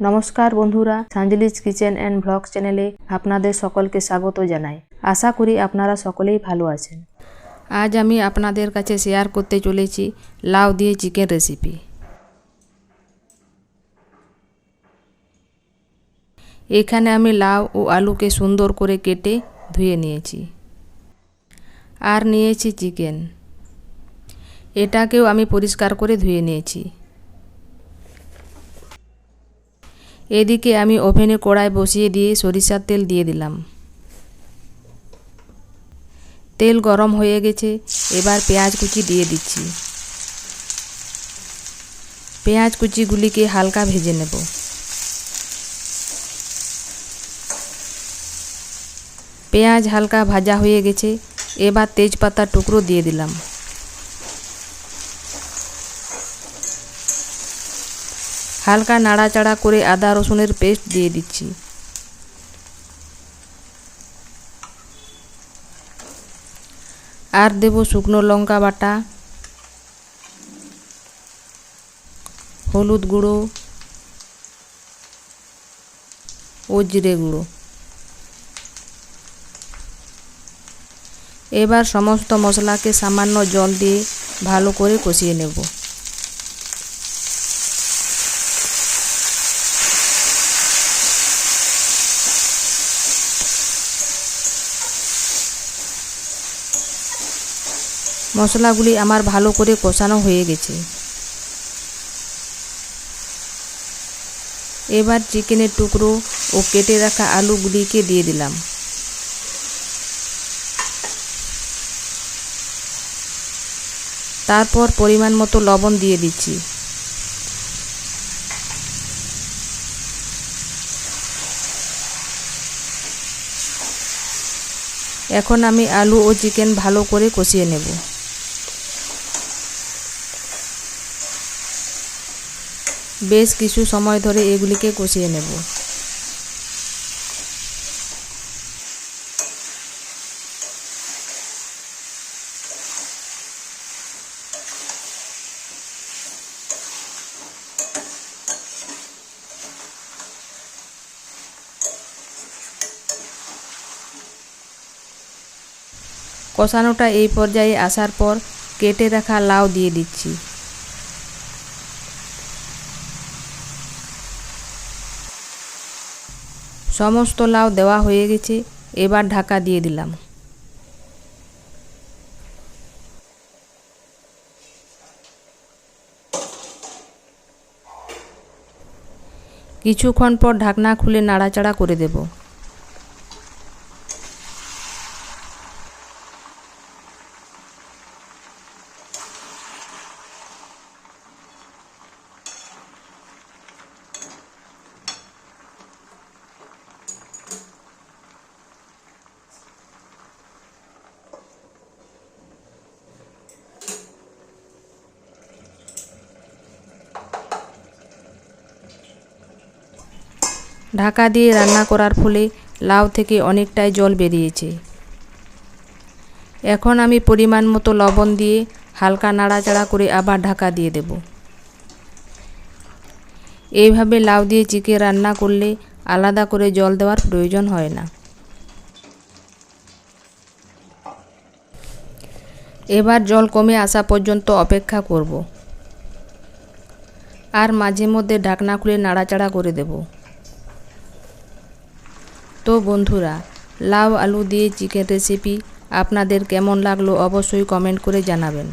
নমস্কার বন্ধুরা সাঞ্জলিজ kitchen and blog চ্যানেলে আপনাদের সকলকে স্বাগত জানাই। আশা করি আপনারা সকলেই ভালো আছেন। আজ আমি আপনাদের কাছে শেয়ার করতে চলেছি লাউ দিয়ে চিকেন রেসিপি। এখানে আমি লাউ ও আলুকে সুন্দর করে কেটে ধুয়ে নিয়েছি। আর নিয়েছি চিকেন। এটাকেও আমি পরিষ্কার করে ধুয়ে নিয়েছি। এদিকে আমি ওভেনে কড়াই বসিয়ে দিয়ে সরিষার তেল দিয়ে দিলাম। তেল গরম হয়ে গেছে, এবার পেঁয়াজ কুচি দিয়ে দিচ্ছি। পেঁয়াজ কুচিগুলিকে হালকা ভেজে নেব। পেঁয়াজ হালকা ভাজা হয়ে গেছে, এবার তেজপাতার টুকরো দিয়ে দিলাম। হালকা নাড়াচাড়া করে আদা রসুনের পেস্ট দিয়ে দিচ্ছি। আর দেব শুকনো লঙ্কা বাটা, হলুদ গুঁড়ো, ও জিরে গুঁড়ো। এবার সমস্ত মশলাকে সামান্য জল দিয়ে ভালো করে কষিয়ে নেব। মশলাগুলি আমার ভালো করে কষানো হয়ে গেছে। এবার চিকেনের টুকরো ও কেটে রাখা আলুগুলিকে দিয়ে দিলাম। তারপর পরিমাণ মতো লবণ দিয়ে দিচ্ছি। এখন আমি আলু ও চিকেন ভালো করে কষিয়ে নেব। বেশ কিছু সময় ধরে এগুলিকে কষিয়ে নেব। কষানোটা এই পর্যায়ে আসার পর কেটে রাখা লাউ দিয়ে দিচ্ছি। সমস্ত লাউ দেওয়া হয়ে গেছে, এবার ঢাকা দিয়ে দিলাম। কিছুক্ষণ পর ঢাকনা খুলে নাড়াচাড়া করে দেব। ঢাকা দিয়ে রান্না করার ফলে লাউ থেকে অনেকটাই জল বেরিয়েছে। এখন আমি পরিমাণ মতো লবণ দিয়ে হালকা নাড়াচাড়া করে আবার ঢাকা দিয়ে দেব। এইভাবে লাউ দিয়ে চিকেন রান্না করলে আলাদা করে জল দেওয়ার প্রয়োজন হয় না। এবার জল কমে আসা পর্যন্ত অপেক্ষা করব। আর মাঝে মধ্যে ঢাকনা খুলে নাড়াচাড়া করে দেবো। তো বন্ধুরা, লাউ আলু দিয়ে চিকেন রেসিপি আপনাদের কেমন লাগল অবশ্যই কমেন্ট করে জানাবেন।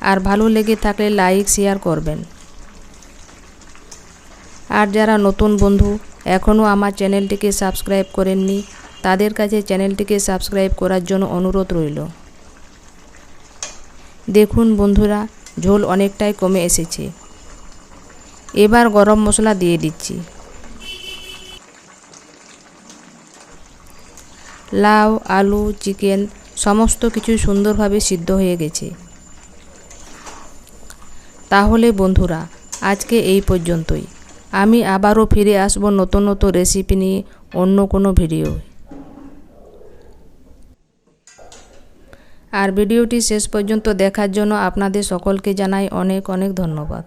আর ভালো লেগে থাকলে লাইক শেয়ার করবেন। আর যারা নতুন বন্ধু, এখনও আমার চ্যানেলটিকে সাবস্ক্রাইব করেননি, তাদের কাছে চ্যানেলটিকে সাবস্ক্রাইব করার জন্য অনুরোধ রইল। দেখুন বন্ধুরা, ঝোল অনেকটাই কমে এসেছে। এবার গরম মশলা দিয়ে দিচ্ছি। লাউ, আলু, চিকেন সমস্ত কিছু সুন্দরভাবে সিদ্ধ হয়ে গেছে। তাহলে বন্ধুরা, আজকে এই পর্যন্তই। আমি আবারও ফিরে আসব নতুন নতুন রেসিপি নিয়ে অন্য কোনো ভিডিও আর ভিডিওটি শেষ পর্যন্ত দেখার জন্য আপনাদের সকলকে জানাই অনেক অনেক ধন্যবাদ।